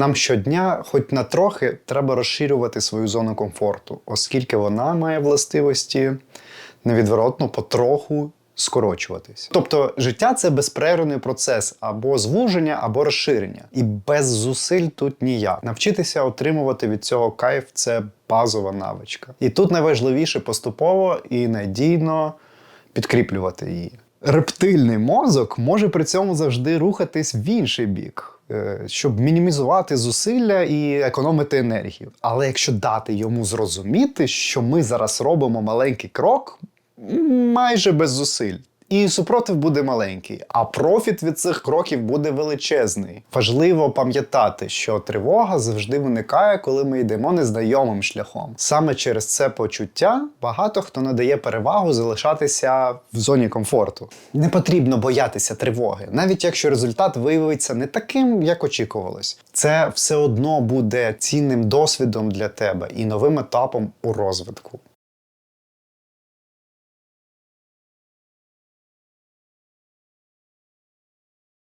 Нам щодня, хоч на трохи, треба розширювати свою зону комфорту, оскільки вона має властивості невідворотно потроху скорочуватись. Тобто життя це безперервний процес або звуження, або розширення. І без зусиль тут ніяк. Навчитися отримувати від цього кайф це базова навичка. І тут найважливіше поступово і надійно підкріплювати її. Рептильний мозок може при цьому завжди рухатись в інший бік, щоб мінімізувати зусилля і економити енергію. Але якщо дати йому зрозуміти, що ми зараз робимо маленький крок, майже без зусиль. І супротив буде маленький, а профіт від цих кроків буде величезний. Важливо пам'ятати, що тривога завжди виникає, коли ми йдемо незнайомим шляхом. Саме через це почуття багато хто надає перевагу залишатися в зоні комфорту. Не потрібно боятися тривоги, навіть якщо результат виявиться не таким, як очікувалось. Це все одно буде цінним досвідом для тебе і новим етапом у розвитку.